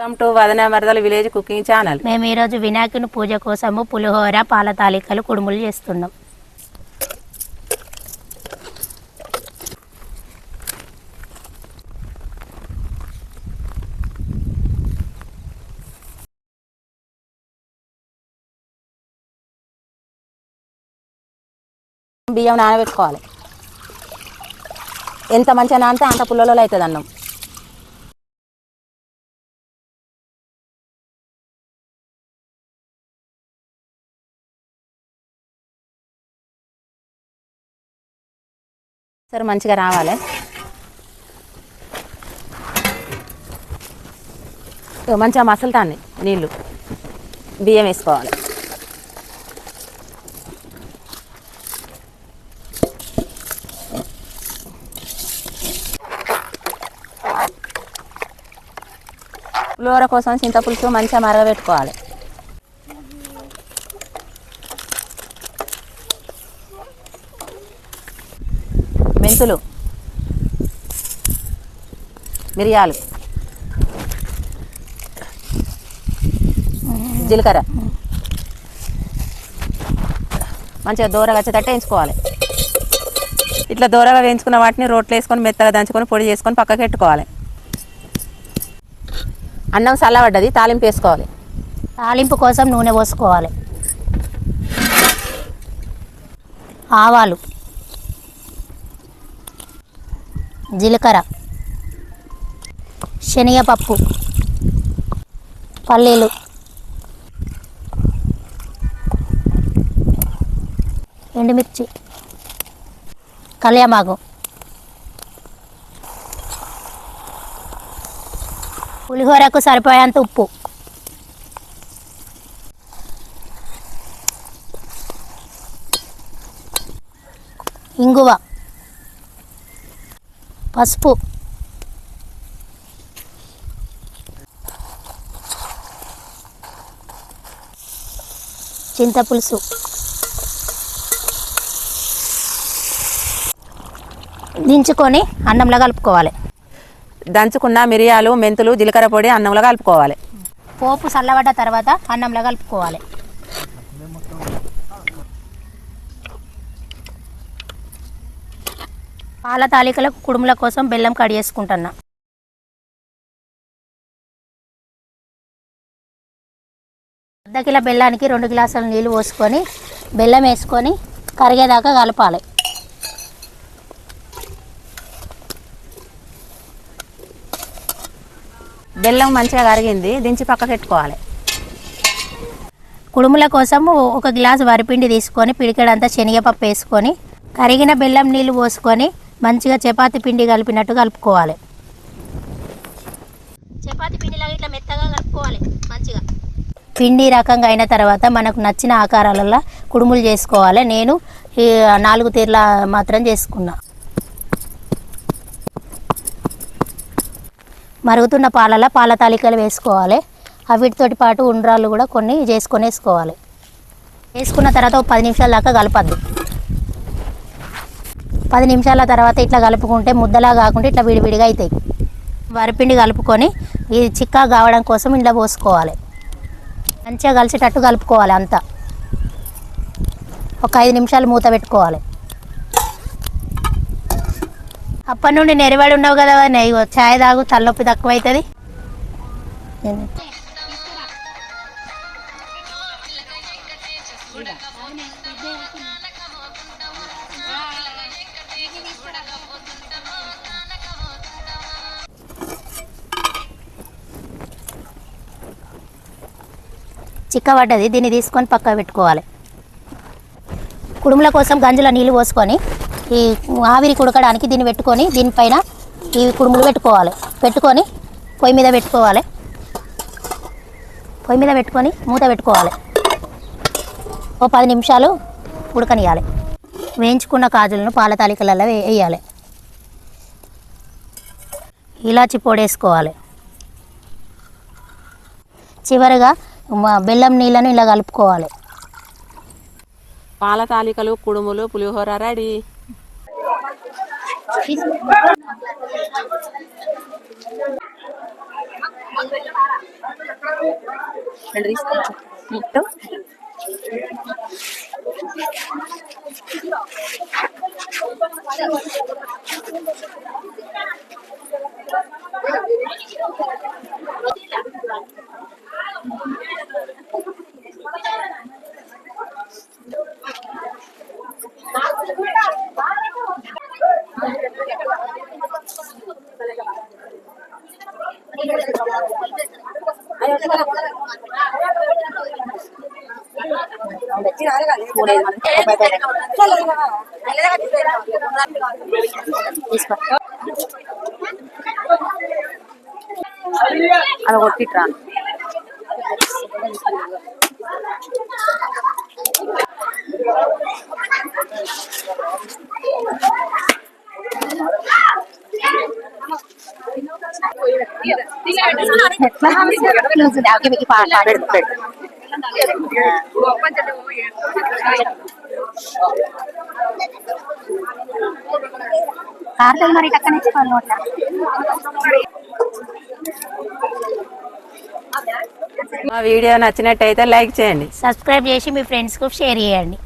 Welcome to వదన మరదల village cooking channel. మేము ఈరోజు వినాయకుని పూజ కోసము పులిహోర పాల తాలికలు కుడుములు చేస్తున్నాం. బియ్యం నానబెట్టుకోవాలి. ఎంత మంచిగా నానితే అంత పుల్లలో అవుతుంది అన్నం సరే మంచిగా రావాలి. మంచిగా మసలుతాన్ని నీళ్ళు. బియ్యం వేసుకోవాలి. పులిహోర కోసం చింతపులుసు మంచిగా మరగబెట్టుకోవాలి. మెంతులు. మిరియాలు. జీలకర్ర. మంచిగా దూరగా వచ్చేటట్టు వేయించుకోవాలి. ఇట్లా దూరగా వేయించుకున్న వాటిని రోట్లో వేసుకొని మెత్తగా దంచుకొని పొడి చేసుకొని పక్కకి పెట్టుకోవాలి. అన్నం చల్లబడ్డది తాలింపు వేసుకోవాలి. తాలింపు కోసం నూనె పోసుకోవాలి. ఆవాలు. జీలకర్ర శనగపప్పు పల్లీలు ఎండుమిర్చి కళ్యామాకు పులిహోరకు సరిపోయేంత ఉప్పు. ఇంగువ పసుపు. చింతపులుసు. దించుకొని అన్నంలో కలుపుకోవాలి. దంచుకున్న మిరియాలు మెంతులు జీలకర్ర పొడి అన్నంలో కలుపుకోవాలి. పోపు చల్లబడ్డ తర్వాత అన్నంలో కలుపుకోవాలి. పాల తాలికలకు కుడుముల కోసం బెల్లం కడిగేసుకుంటున్నా అర్ధ కిలో బెల్లానికి రెండు గ్లాసుల నీళ్ళు పోసుకొని బెల్లం వేసుకొని కరిగేదాకా కలపాలి. బెల్లం మంచిగా కరిగింది దించి పక్కకి పెట్టుకోవాలి. కుడుముల కోసం ఒక గ్లాసు వరిపిండి తీసుకొని పిడికెడంతా శనగపప్పు వేసుకొని కరిగిన బెల్లం నీళ్ళు పోసుకొని మంచిగా చపాతి పిండి కలిపినట్టు కలుపుకోవాలి. చపాతి పిండిలాగా ఇట్లా మెత్తగా కలుపుకోవాలి మంచిగా. పిండి రకంగా అయిన తర్వాత మనకు నచ్చిన ఆకారాలలో కుడుములు చేసుకోవాలి. నేను ఈ నాలుగు తీర్ల మాత్రం చేసుకున్నా. మరుగుతున్న పాలలో పాల తాలికలు వేసుకోవాలి. వీటితోటి పాటు ఉండ్రాళ్ళు కూడా కొన్ని చేసుకొని వేసుకోవాలి వేసుకున్న తర్వాత ఒక పది నిమిషాల దాకా కలపద్దు. పది నిమిషాల తర్వాత ఇట్లా కలుపుకుంటే ముద్దలా కాకుండా ఇట్లా విడివిడిగా అవుతాయి వరిపిండి కలుపుకొని ఇది చిక్కా కావడం కోసం ఇంట్లో పోసుకోవాలి. మంచిగా కలిసేటట్టు కలుపుకోవాలి అంతా. ఒక ఐదు నిమిషాలు మూత పెట్టుకోవాలి. అప్పటి నుండి నెరవాడి ఉండవు కదా ఇగో ఛాయ్ తాగు తలనొప్పి తక్కువ అవుతుంది చిక్కబడ్డది దీన్ని తీసుకొని పక్క పెట్టుకోవాలి. కుడుముల కోసం గంజులో నీళ్ళు పోసుకొని ఈ ఆవిరి కుడకడానికి దీన్ని పెట్టుకొని దీనిపైన ఈ కుడుములు పెట్టుకోవాలి. పెట్టుకొని పొయ్యి మీద పెట్టుకోవాలి. పొయ్యి మీద పెట్టుకొని మూత పెట్టుకోవాలి. ఓ పది నిమిషాలు ఉడకనియాలి. వేయించుకున్న కాజులను పాల తాలికలలో వేయాలి. ఇలాచి పొడి వేసుకోవాలి చివరిగా బెల్లం నీళ్ళను ఇలా కలుపుకోవాలి. పాల తాలికలు కుడుములు పులిహోర రెడీ. రెండు తీసుకో అది కొట్టిట్రా. ఓకే మరి టక్కన ఇచ్చుకోవాలి మా వీడియో నచ్చినట్టయితే లైక్ చేయండి. సబ్స్క్రైబ్ చేసి మీ ఫ్రెండ్స్కు షేర్ చేయండి.